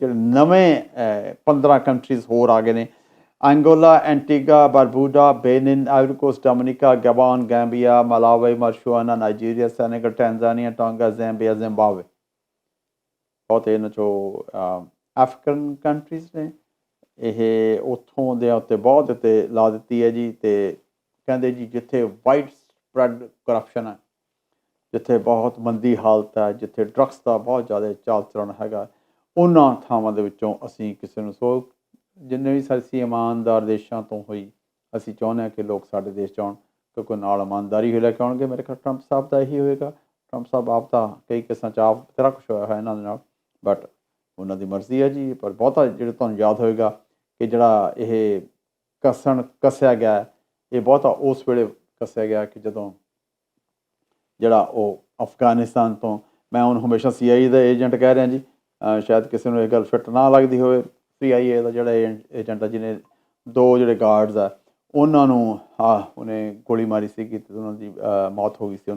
ਜਿਹੜੇ ਨਵੇਂ ਅਹ, 15 ਕੰਟਰੀਜ਼ ਹੋਰ ਆ ਗਏ ਨੇ। Angola Antigua Barbuda Benin Ivory Coast Dominica Gabon Gambia Malawi ਮਾਰਸ਼ਵਾਨਾ Nigeria Senegal Tanzania Tonga Zambia Zimbabwe ਬਹੁਤ ਇਹਨਾਂ ਚੋਂ ਅਫਰੀਕਨ ਕੰਟਰੀਜ਼ ਨੇ। ਇਹ ਉੱਥੋਂ ਦੇ ਉੱਤੇ ਬਹੁਤ ਉੱਤੇ ਲਾ ਦਿੱਤੀ ਹੈ ਜੀ ਤੇ ਕਹਿੰਦੇ ਜੀ ਜਿੱਥੇ ਵਾਈਡ ਸਪਰੈਡ ਕਰਪਸ਼ਨ ਹੈ ਜਿੱਥੇ ਬਹੁਤ ਮੰਦੀ ਹਾਲਤ ਹੈ ਜਿੱਥੇ ਡਰੱਗਸ ਦਾ ਬਹੁਤ ਜ਼ਿਆਦਾ ਚਾਲ ਚਲਣ ਹੈਗਾ। ਉਹਨਾਂ ਥਾਵਾਂ ਦੇ ਵਿੱਚੋਂ ਅਸੀਂ ਕਿਸੇ ਨੂੰ ਸੋ, ਜਿੰਨੇ ਵੀ ਸਾਡੀ ਇਮਾਨਦਾਰ ਦੇਸ਼ਾਂ ਤੋਂ ਹੋਈ, ਅਸੀਂ ਚਾਹੁੰਦੇ ਹਾਂ ਕਿ ਲੋਕ ਸਾਡੇ ਦੇਸ਼ 'ਚ ਆਉਣ, ਕਿਉਂਕਿ ਨਾਲ ਇਮਾਨਦਾਰੀ ਹੀ ਲੈ ਕੇ ਆਉਣਗੇ। ਮੇਰੇ ਖਿਆਲ ਟਰੰਪ ਸਾਹਿਬ ਦਾ ਇਹੀ ਹੋਏਗਾ। ਟਰੰਪ ਸਾਹਿਬ ਆਪ ਤਾਂ ਕਈ ਕਿਸਾਂ ਚ ਆਪ ਤੇਰਾ ਕੁਛ ਹੋਇਆ ਹੈ ਇਹਨਾਂ ਦੇ ਨਾਲ ਬਟ ਉਹਨਾਂ ਦੀ ਮਰਜ਼ੀ ਹੈ ਜੀ। ਪਰ ਬਹੁਤਾ ਜਿਹੜਾ ਤੁਹਾਨੂੰ ਯਾਦ ਹੋਏਗਾ ਕਿ ਜਿਹੜਾ ਇਹ ਕਸਣ, ਕਸਿਆ ਗਿਆ, ਇਹ ਬਹੁਤਾ ਉਸ ਵੇਲੇ ਕਸਿਆ ਗਿਆ ਕਿ ਜਦੋਂ ਜਿਹੜਾ ਉਹ ਅਫਗਾਨਿਸਤਾਨ ਤੋਂ, ਮੈਂ ਉਹਨੂੰ ਹਮੇਸ਼ਾ CIA ਦਾ ਏਜੰਟ ਕਹਿ ਰਿਹਾ ਜੀ ਸ਼ਾਇਦ ਕਿਸੇ ਨੂੰ ਇਹ ਗੱਲ ਫਿੱਟ ਨਾ ਲੱਗਦੀ ਹੋਵੇ CIA ਦਾ ਜਿਹੜਾ ਏਜੰਟ ਆ, ਜਿਹਨੇ ਦੋ ਜਿਹੜੇ ਗਾਰਡਸ ਆ, ਉਹਨਾਂ ਨੂੰ ਆ ਉਹਨੇ ਗੋਲੀ ਮਾਰੀ ਸੀ ਕਿ ਉਹਨਾਂ ਦੀ ਮੌਤ ਹੋ ਗਈ ਸੀ, ਉਹਨੂੰ